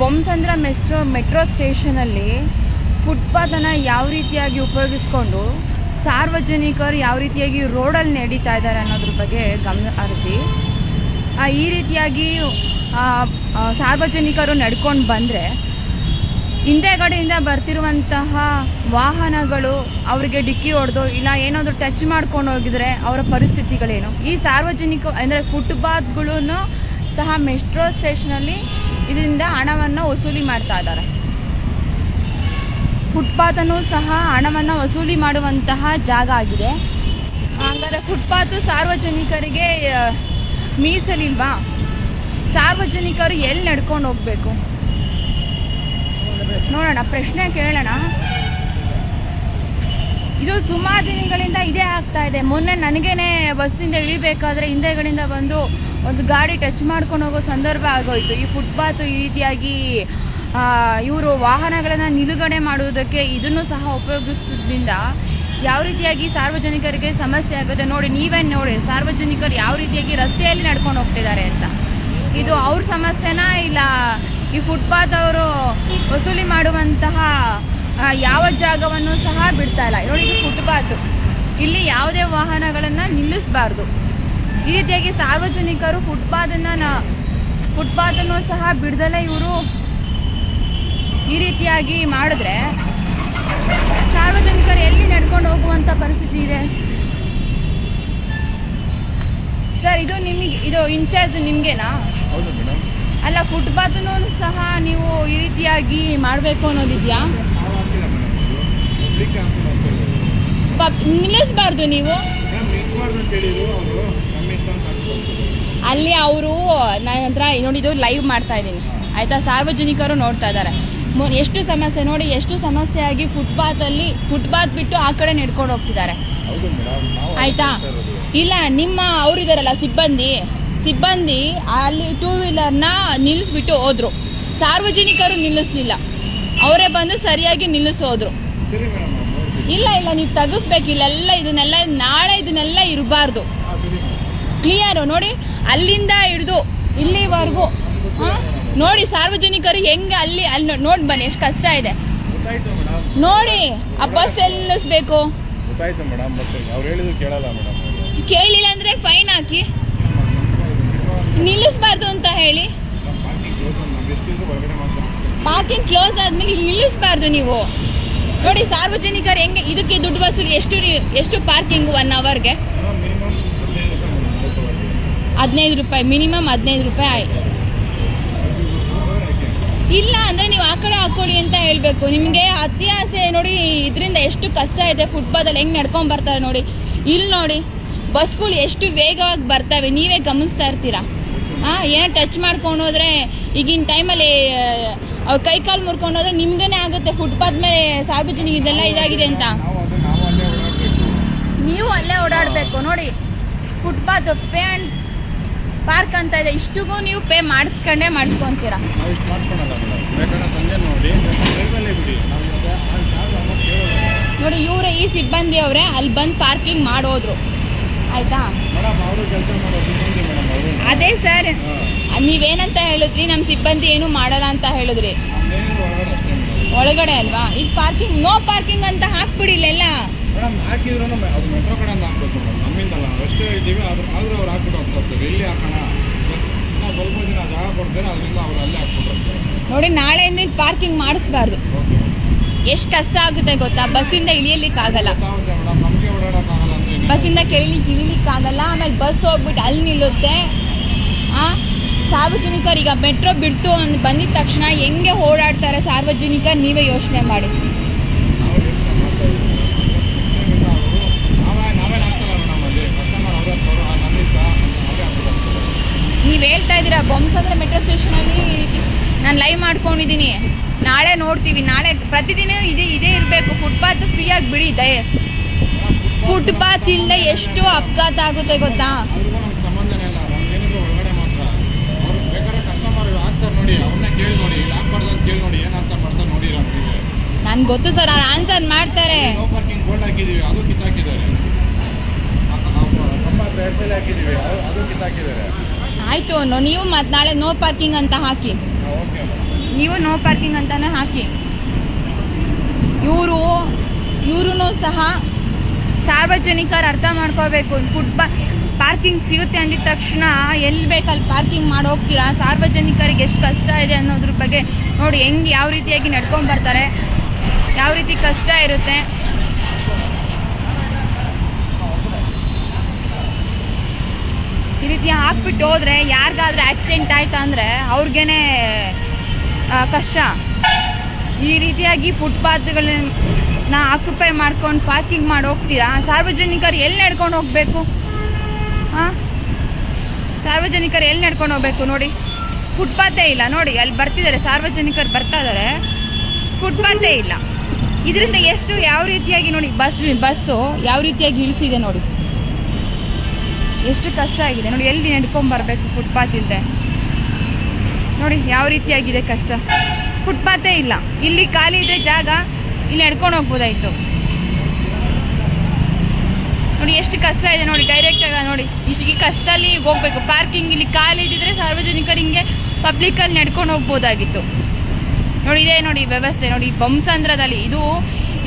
ಬೊಮ್ಮಸಂದ್ರ ಮೆಸ್ಟ್ರೋ, ಮೆಟ್ರೋ ಸ್ಟೇಷನಲ್ಲಿ ಫುಟ್ಪಾತನ್ನು ಯಾವ ರೀತಿಯಾಗಿ ಉಪಯೋಗಿಸ್ಕೊಂಡು ಸಾರ್ವಜನಿಕರು ಯಾವ ರೀತಿಯಾಗಿ ರೋಡಲ್ಲಿ ನಡೀತಾ ಇದ್ದಾರೆ ಅನ್ನೋದ್ರ ಬಗ್ಗೆ ಗಮನ ಹರಿಸಿ. ಈ ರೀತಿಯಾಗಿ ಸಾರ್ವಜನಿಕರು ನಡ್ಕೊಂಡು ಬಂದರೆ ಹಿಂದೆಗಡೆಯಿಂದ ಬರ್ತಿರುವಂತಹ ವಾಹನಗಳು ಅವರಿಗೆ ಡಿಕ್ಕಿ ಹೊಡೆದು ಇಲ್ಲ ಏನಾದರೂ ಟಚ್ ಮಾಡ್ಕೊಂಡು ಹೋಗಿದ್ರೆ ಅವರ ಪರಿಸ್ಥಿತಿಗಳೇನು? ಈ ಸಾರ್ವಜನಿಕ, ಅಂದರೆ ಫುಟ್ಪಾತ್ಗಳೂ ಸಹ ಮೆಟ್ರೋ ಸ್ಟೇಷನಲ್ಲಿ ಇದರಿಂದ ಹಣವನ್ನು ವಸೂಲಿ ಮಾಡ್ತಾ ಇದ್ದಾರೆ. ಫುಟ್ಪಾತನ್ನು ಸಹ ಹಣವನ್ನು ವಸೂಲಿ ಮಾಡುವಂತಹ ಜಾಗ ಆಗಿದೆ. ಹಾಗಾದರೆ ಫುಟ್ಪಾತ್ ಸಾರ್ವಜನಿಕರಿಗೆ ಮೀಸಲಿಲ್ವಾ? ಸಾರ್ವಜನಿಕರು ಎಲ್ಲಿ ನಡ್ಕೊಂಡು ಹೋಗಬೇಕು? ನೋಡೋಣ, ಪ್ರಶ್ನೆ ಕೇಳೋಣ. ಇದು ಸುಮಾರು ದಿನಗಳಿಂದ ಇದೇ ಆಗ್ತಾ ಇದೆ. ಮೊನ್ನೆ ನನಗೇನೆ ಬಸ್ಸಿಂದ ಇಳಿಬೇಕಾದ್ರೆ ಹಿಂದೆಗಳಿಂದ ಬಂದು ಒಂದು ಗಾಡಿ ಟಚ್ ಮಾಡ್ಕೊಂಡು ಹೋಗೋ ಸಂದರ್ಭ ಆಗೋಯ್ತು. ಈ ಫುಟ್ಪಾತ್ ಈ ರೀತಿಯಾಗಿ ಇವರು ವಾಹನಗಳನ್ನು ನಿಲುಗಡೆ ಮಾಡುವುದಕ್ಕೆ ಇದನ್ನು ಸಹ ಉಪಯೋಗಿಸೋದ್ರಿಂದ ಯಾವ ರೀತಿಯಾಗಿ ಸಾರ್ವಜನಿಕರಿಗೆ ಸಮಸ್ಯೆ ಆಗುತ್ತೆ ನೋಡಿ ನೀವೇ ನೋಡಿ, ಸಾರ್ವಜನಿಕರು ಯಾವ ರೀತಿಯಾಗಿ ರಸ್ತೆಯಲ್ಲಿ ನಡ್ಕೊಂಡು ಹೋಗ್ತಿದ್ದಾರೆ ಅಂತ. ಇದು ಅವ್ರ ಸಮಸ್ಯೆನಾ ಇಲ್ಲ? ಈ ಫುಟ್ಪಾತ್ ಅವರು ವಸೂಲಿ ಮಾಡುವಂತಹ ಯಾವ ಜಾಗವನ್ನು ಸಹ ಬಿಡ್ತಾ ಇಲ್ಲ. ನೋಡಿ, ಇದು ಫುಟ್ಪಾತ್ ಇಲ್ಲಿ ಯಾವುದೇ ವಾಹನಗಳನ್ನು ನಿಲ್ಲಿಸಬಾರ್ದು. ಈ ರೀತಿಯಾಗಿ ಸಾರ್ವಜನಿಕರು ಫುಟ್ಪಾತನ್ನ ಫುಟ್ಪಾತನ್ನು ಸಹ ಬಿಡ್ದಲೇ ಇವರು ಈ ರೀತಿಯಾಗಿ ಮಾಡಿದ್ರೆ ಸಾರ್ವಜನಿಕರು ಎಲ್ಲಿ ನಡ್ಕೊಂಡು ಹೋಗುವಂತ ಪರಿಸ್ಥಿತಿ ಇದೆ? ಸರ್ ಇದು ನಿಮಗೆ ಇದು ಇನ್ಚಾರ್ಜ್ ನಿಮ್ಗೆನಾ? ಅಲ್ಲ ಫುಟ್ಪಾತ್ನು ಸಹ ನೀವು ಈ ರೀತಿಯಾಗಿ ಮಾಡಬೇಕು ಅನ್ನೋದಿದ್ಯಾ? ಹೇಳಿದ್ರು ಹಾಕಿಲ್ಲ ಅಲ್ಲಿ ಅವರು ನನ್ನ ಹತ್ರ ನೋಡಿ ಇದು ಲೈವ್ ಮಾಡ್ತಾ ಇದ್ದೀನಿ. ಆಯಿತಾ? ಸಾರ್ವಜನಿಕರು ನೋಡ್ತಾ ಇದ್ದಾರೆ. ಎಷ್ಟು ಸಮಸ್ಯೆ ನೋಡಿ ಎಷ್ಟು ಸಮಸ್ಯೆ ಆಗಿ ಫುಟ್ಪಾತಲ್ಲಿ ಫುಟ್ಪಾತ್ ಬಿಟ್ಟು ಆ ಕಡೆ ನೆಡ್ಕೊಂಡು ಹೋಗ್ತಿದ್ದಾರೆ. ಆಯ್ತಾ? ಇಲ್ಲ ನಿಮ್ಮ ಅವರಿದಾರಲ್ಲ ಸಿಬ್ಬಂದಿ. ಸಿಬ್ಬಂದಿ ಅಲ್ಲಿ ಟೂ ವೀಲರ್ನ ನಿಲ್ಲಿಸ್ಬಿಟ್ಟು ಹೋದ್ರು. ಸಾರ್ವಜನಿಕರು ನಿಲ್ಲಿಸ್ಲಿಲ್ಲ. ಅವರೇ ಬಂದು ಸರಿಯಾಗಿ ನಿಲ್ಲಿಸೋದ್ರು. ಇಲ್ಲ ಇಲ್ಲ ನೀವು ತೆಗಿಸ್ಬೇಕು ಇಲ್ಲೆಲ್ಲ ಇದನ್ನೆಲ್ಲ ನಾಳೆ ಇದನ್ನೆಲ್ಲ ಇರಬಾರ್ದು. ಕ್ಲಿಯರು ನೋಡಿ ಅಲ್ಲಿಂದ ಹಿಡಿದು ಇಲ್ಲಿವರೆಗೂ? ನೋಡಿ ಸಾರ್ವಜನಿಕರು ಹೆಂಗೆ ಅಲ್ಲಿ ಅಲ್ಲಿ ನೋಡಿ ಬನ್ನಿ ಎಷ್ಟು ಕಷ್ಟ ಇದೆ. ನೋಡಿ ಆ ಬಸ್ ಎಲ್ಲಿ ನಿಲ್ಲಿಸ್ಬೇಕು? ಕೇಳಲ್ಲ ಅಂದ್ರೆ ಫೈನ್ ಹಾಕಿ. ನಿಲ್ಲಿಸ್ಬಾರ್ದು ಅಂತ ಹೇಳಿ. ಪಾರ್ಕಿಂಗ್ ಕ್ಲೋಸ್ ಆದ್ಮೇಲೆ ಇಲ್ಲಿ ನಿಲ್ಲಿಸ್ಬಾರ್ದು ನೀವು. ನೋಡಿ ಸಾರ್ವಜನಿಕರು ಹೆಂಗೆ ಇದಕ್ಕೆ ದುಡ್ಡು ಬಸ್ ಎಷ್ಟು ಎಷ್ಟು ಪಾರ್ಕಿಂಗ್ ಒನ್ ಅವರ್ಗೆ ಹದಿನೈದು ರೂಪಾಯಿ ಮಿನಿಮಮ್ ಹದಿನೈದು ರೂಪಾಯಿ ಆಯ್ತು ಇಲ್ಲ ಅಂದ್ರೆ ನೀವು ಆ ಕಡೆ ಹಾಕೊಳ್ಳಿ ಅಂತ ಹೇಳಬೇಕು. ನಿಮಗೆ ಅತಿ ಆಸೆ ನೋಡಿ ಇದರಿಂದ ಎಷ್ಟು ಕಷ್ಟ ಇದೆ ಫುಟ್ಪಾತಲ್ಲಿ ಹೆಂಗ್ ನಡ್ಕೊಂಡ್ ಬರ್ತಾರೆ ನೋಡಿ. ಇಲ್ಲಿ ನೋಡಿ ಬಸ್ಗಳು ಎಷ್ಟು ವೇಗವಾಗಿ ಬರ್ತವೆ ನೀವೇ ಗಮನಿಸ್ತಾ ಇರ್ತೀರಾ? ಹಾಂ ಏನೋ ಟಚ್ ಮಾಡ್ಕೊಂಡು ಹೋದ್ರೆ ಈಗಿನ ಟೈಮಲ್ಲಿ ಅವ್ರ ಕೈ ಕಾಲು ಮುರ್ಕೊಂಡು ಹೋದ್ರೆ ನಿಮ್ಗೇನೆ ಆಗುತ್ತೆ. ಫುಟ್ಪಾತ್ ಮೇಲೆ ಸಾರ್ವಜನಿಕ ಇದೆಲ್ಲ ಇದಾಗಿದೆ ಅಂತ. ನಾವು ಅಲ್ಲೇ ಓಡಾಡಬೇಕು. ನೋಡಿ ಫುಟ್ಪಾತ್ ಪೇ ಆ್ಯಂಡ್ ಪಾರ್ಕ್ ಅಂತ ಇದೆ ಇಷ್ಟಿಗೂ ನೀವು ಪೇ ಮಾಡಿಸ್ಕೊಂಡೇ ಮಾಡಿಸ್ಕೊಂತೀರಾ? ನೋಡಿ ಇವ್ರ ಈ ಸಿಬ್ಬಂದಿ ಅವರೇ ಅಲ್ಲಿ ಬಂದು ಪಾರ್ಕಿಂಗ್ ಮಾಡೋದ್ರು. ಆಯ್ತಾ? ಅದೇ ಸರ್. ನೀವೇನಂತ ಹೇಳಿದ್ರಿ ನಮ್ಮ ಸಿಬ್ಬಂದಿ ಏನು ಮಾಡಲ್ಲ ಅಂತ ಹೇಳಿದ್ರಿ. ಒಳಗಡೆ ಅಲ್ವಾ? ಈಗ ಪಾರ್ಕಿಂಗ್ ನೋ ಪಾರ್ಕಿಂಗ್ ಅಂತ ಹಾಕ್ಬಿಡಿ ಇಲ್ಲೆಲ್ಲ. ಎಷ್ಟೇ ಇದ್ದೀವಿ ಅದ್ರ ಆದರೂ ಅವ್ರು ಹಾಕ್ಬಿಟ್ಟು ಹೋಗ್ತಾ ಇರ್ತಾರೆ. ಎಲ್ಲಿ ಹಾಕೋಣ? ನಾವು ಸ್ವಲ್ಪ ದಿನ ಜಾಗ ಕೊಡ್ತೇನೆ ಅದರಿಂದ ಅವ್ರು ಅಲ್ಲೇ ಹಾಕ್ಬಿಟ್ಟಿರ್ತಾರೆ ನೋಡಿ ನಾಳೆಯಿಂದ ಇಲ್ಲಿ ಪಾರ್ಕಿಂಗ್ ಮಾಡಿಸ್ಬಾರ್ದು. ಎಷ್ಟು ಕಷ್ಟ ಆಗುತ್ತೆ ಗೊತ್ತಾ? ಬಸ್ಸಿಂದ ಇಳಿಯಲಿಕ್ಕಾಗಲ್ಲ ಆಗಲ್ಲ. ನಮಗೆ ಓಡಾಡೋಕ್ಕಾಗಲ್ಲ ಅಂದ್ರೆ ಬಸ್ಸಿಂದ ಕೆಳಲಿಕ್ಕೆ ಇಳಿಲಿಕ್ಕಾಗಲ್ಲ ಆಮೇಲೆ ಬಸ್ ಹೋಗ್ಬಿಟ್ಟು ಅಲ್ಲಿ ನಿಲ್ಲುತ್ತೆ. ಆ? ಸಾರ್ವಜನಿಕರು ಈಗ ಮೆಟ್ರೋ ಬಿಡ್ತು ಅಂದ್ ಬಂದಿದ ತಕ್ಷಣ ಹೆಂಗೆ ಓಡಾಡ್ತಾರೆ ಸಾರ್ವಜನಿಕ ನೀವೇ ಯೋಚನೆ ಮಾಡಿ ನಾವು ಯೋಚ್ನೆ ಮಾಡ್ತಾ ಇದ್ದೀವಿ. ಯೋಚ್ನೆಗಿಂತ ಅವರು ನಾವೇ ನಾವೇ ಹಾಕ್ಸಲ್ಲ ಮೇಡಮ್ ಅಲ್ಲಿ ಕಸ್ಟಮರ್ ಅವರೇ ಅವರು ನಮ್ಮಿಂದ ಅವರೇ ಹಾಕ್ಬಿಡ್ತಾರೆ ಹೇಳ್ತಾ ಇದ್ದೀರಾ? ಬೊಮ್ಮಸಂದ್ರ ಮೆಟ್ರೋ ಸ್ಟೇಷನಲ್ಲಿ ನಾನು ಲೈವ್ ಮಾಡ್ಕೊಂಡಿದ್ದೀನಿ. ನಾಳೆ ನೋಡ್ತೀವಿ. ನಾಳೆ ಪ್ರತಿದಿನ ಇದೇ ಇದೇ ಇರಬೇಕು. ಫುಟ್ಪಾತ್ ಫ್ರೀಯಾಗಿ ಬಿಡಿ ದಯ. ಫುಟ್ಪಾತ್ ಇಲ್ಲದೆ ಎಷ್ಟು ಅಪಘಾತ ಆಗುತ್ತೆ ಗೊತ್ತಾ? ಅವ್ರಿಗೂ ಇಲ್ಲ. ನಮ್ಗೇನಿದ್ರು ಒಳಗಡೆ ಮಾತ್ರ. ಅವ್ರು ಬೇಕಾದ್ರೆ ಕಸ್ಟಮರ್ ಹಾಕ್ತಾರೆ ನೋಡಿ. ಅವ್ರನ್ನ ಕೇಳಿ ನೋಡಿ. ಇಲ್ಲಿ ಅಂತ ಕೇಳಿ ನೋಡಿ. ಏನು ಅರ್ಥ ಮಾಡ್ತಾರೆ ನೋಡಿ ನಮಗೆ ನನ್ಗೆ ಗೊತ್ತು ಸರ್ ಅವ್ರು ಆನ್ಸರ್ ಮಾಡ್ತಾರೆ. ಅದು ಕಿತ್ತಾಕಿದ್ದಾರೆ. ಆಯ್ತು ನೀವು ಮತ್ತೆ ನಾಳೆ ನೋ ಪಾರ್ಕಿಂಗ್ ಅಂತ ಹಾಕಿ. ನೀವು ನೋ ಪಾರ್ಕಿಂಗ್ ಅಂತಾನೆ ಹಾಕಿ. ಇವರು ಇವರು ಸಹ ಸಾರ್ವಜನಿಕರು ಅರ್ಥ ಮಾಡ್ಕೋಬೇಕು. ಫುಟ್ಬಾಲ್ ಪಾರ್ಕಿಂಗ್ ಸಿಗುತ್ತೆ ಅಂದಿದ ತಕ್ಷಣ ಎಲ್ಲಿ ಬೇಕಲ್ಲಿ ಪಾರ್ಕಿಂಗ್ ಮಾಡಿ ಹೋಗ್ತೀರಾ ಸಾರ್ವಜನಿಕರಿಗೆ ಎಷ್ಟು ಕಷ್ಟ ಇದೆ ಅನ್ನೋದ್ರ ಬಗ್ಗೆ ನೋಡಿ, ಹೆಂಗೆ ಯಾವ ರೀತಿಯಾಗಿ ನಡ್ಕೊಂಡು ಬರ್ತಾರೆ, ಯಾವ ರೀತಿ ಕಷ್ಟ ಇರುತ್ತೆ ಈ ರೀತಿ ಹಾಕ್ಬಿಟ್ಟು ಹೋದ್ರೆ ಯಾರಿಗಾದ್ರೂ ಆಕ್ಸಿಡೆಂಟ್ ಆಯ್ತಾ ಅಂದರೆ ಅವ್ರಿಗೇನೆ ಕಷ್ಟ. ಈ ರೀತಿಯಾಗಿ ಫುಟ್ಪಾತ್ಗಳನ್ನ ಆಕ್ಯುಪೈ ಮಾಡ್ಕೊಂಡು ಪಾರ್ಕಿಂಗ್ ಮಾಡಿ ಹೋಗ್ತೀರಾ? ಸಾರ್ವಜನಿಕರು ಎಲ್ಲಿ ನಡ್ಕೊಂಡು ಹೋಗಬೇಕು? ಹಾಂ ಸಾರ್ವಜನಿಕರು ಎಲ್ಲಿ ನಡ್ಕೊಂಡು ಹೋಗ್ಬೇಕು ನೋಡಿ? ಫುಟ್ಪಾತೇ ಇಲ್ಲ, ನೋಡಿ, ಅಲ್ಲಿ ಬರ್ತಿದ್ದಾರೆ, ಸಾರ್ವಜನಿಕರು ಬರ್ತಾ ಇದ್ದಾರೆ. ಫುಟ್ಪಾತೇ ಇಲ್ಲ. ಇದರಿಂದ ಎಷ್ಟು, ಯಾವ ರೀತಿಯಾಗಿ ನೋಡಿ, ಬಸ್, ಬಸ್ಸು ಯಾವ ರೀತಿಯಾಗಿ ಇಳಿಸಿದೆ ನೋಡಿ. ಎಷ್ಟು ಕಷ್ಟ ಆಗಿದೆ. ನೋಡಿ, ಎಲ್ಲಿ ನಡ್ಕೊಂಬರ್ಬೇಕು ಇಲ್ಲದೆ ನೋಡಿ, ಯಾವ ರೀತಿಯಾಗಿದೆ ಕಷ್ಟ. ಫುಟ್ಪಾತೇ ಇಲ್ಲ. ಇಲ್ಲಿ ಖಾಲಿ ಇದೆ ಜಾಗ, ಇಲ್ಲಿ ನಡ್ಕೊಂಡು ಹೋಗ್ಬೋದಾಯ್ತು. ನೋಡಿ, ಎಷ್ಟು ಕಷ್ಟ ಇದೆ. ನೋಡಿ ಡೈರೆಕ್ಟ್ ಆಗ ನೋಡಿ, ಇಷ್ಟು ಈ ಕಷ್ಟದಲ್ಲಿ ಹೋಗ್ಬೇಕು. ಪಾರ್ಕಿಂಗ್ ಇಲ್ಲಿ ಖಾಲಿ ಇದ್ದಿದ್ರೆ ಸಾರ್ವಜನಿಕರಿಗೆ ಪಬ್ಲಿಕಲ್ಲಿ ನಡ್ಕೊಂಡು ಹೋಗ್ಬೋದಾಗಿತ್ತು. ನೋಡಿ, ಇದೇ ನೋಡಿ ವ್ಯವಸ್ಥೆ. ನೋಡಿ ಬಂಸಂದ್ರದಲ್ಲಿ ಇದು,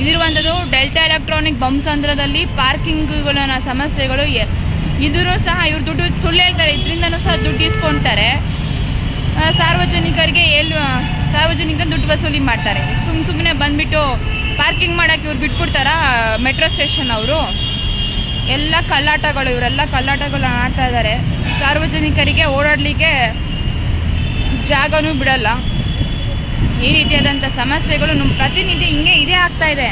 ಇದಿರುವಂಥದ್ದು ಡೆಲ್ಟಾ ಎಲೆಕ್ಟ್ರಾನಿಕ್ ಬಂಸಂದ್ರದಲ್ಲಿ ಪಾರ್ಕಿಂಗ್ಗಳ ಸಮಸ್ಯೆಗಳು ಇದನ್ನು ಸಹ ಇವ್ರು ದುಡ್ಡು ಸುಳ್ಳು ಹೇಳ್ತಾರೆ, ಇದರಿಂದನೂ ಸಹ ದುಡ್ಡು ಇಸ್ಕೊಂತಾರೆ ಸಾರ್ವಜನಿಕರಿಗೆ ಎಲ್ಲಿ ಸಾರ್ವಜನಿಕ ದುಡ್ಡು ವಸೂಲಿ ಮಾಡ್ತಾರೆ. ಸುಮ್ ಸುಮ್ಮನೆ ಬಂದ್ಬಿಟ್ಟು ಪಾರ್ಕಿಂಗ್ ಮಾಡಕ್ಕೆ ಇವ್ರು ಬಿಟ್ಬಿಡ್ತಾರಾ ಮೆಟ್ರೋ ಸ್ಟೇಷನ್ ಅವರು? ಎಲ್ಲ ಕಲ್ಲಾಟಗಳು, ಇವರೆಲ್ಲ ಕಲ್ಲಾಟಗಳು ಆಡ್ತಾ ಇದ್ದಾರೆ ಸಾರ್ವಜನಿಕರಿಗೆ ಓಡಾಡಲಿಕ್ಕೆ ಜಾಗನೂ ಬಿಡಲ್ಲ. ಈ ರೀತಿಯಾದಂಥ ಸಮಸ್ಯೆಗಳು ನಮ್ಮ ಪ್ರತಿನಿಧಿ ಹಿಂಗೆ ಇದೇ ಆಗ್ತಾ ಇದೆ.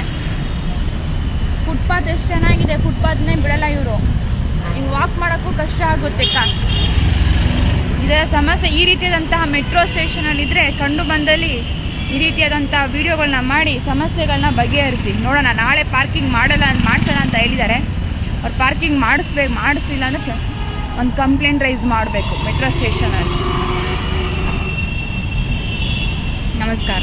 ಫುಟ್ಪಾತ್ ಎಷ್ಟು ಚೆನ್ನಾಗಿದೆ, ಫುಟ್ಪಾತ್ನೇ ಬಿಡಲ್ಲ ಇವರು. ಹಿಂಗೆ ವಾಕ್ ಮಾಡೋಕ್ಕೂ ಕಷ್ಟ ಆಗುತ್ತೆ ಕಾ. ಇದರ ಸಮಸ್ಯೆ ಈ ರೀತಿಯಾದಂತಹ ಮೆಟ್ರೋ ಸ್ಟೇಷನಲ್ಲಿದ್ದರೆ ಕಂಡು ಬಂದಲ್ಲಿ ಈ ರೀತಿಯಾದಂಥ ವೀಡಿಯೋಗಳನ್ನ ಮಾಡಿ ಸಮಸ್ಯೆಗಳನ್ನ ಬಗೆಹರಿಸಿ. ನೋಡೋಣ, ನಾಳೆ ಪಾರ್ಕಿಂಗ್ ಮಾಡಲ್ಲ ಅಂತ ಮಾಡ್ಸೋಣ ಅಂತ ಹೇಳಿದ್ದಾರೆ ಅವ್ರು ಪಾರ್ಕಿಂಗ್ ಮಾಡಿಸ್ಬೇಕು ಮಾಡಿಸಿಲ್ಲ ಅಂದ್ರೆ ಒಂದು ಕಂಪ್ಲೇಂಟ್ ರೈಸ್ ಮಾಡಬೇಕು ಮೆಟ್ರೋ ಸ್ಟೇಷನಲ್ಲಿ ನಮಸ್ಕಾರ.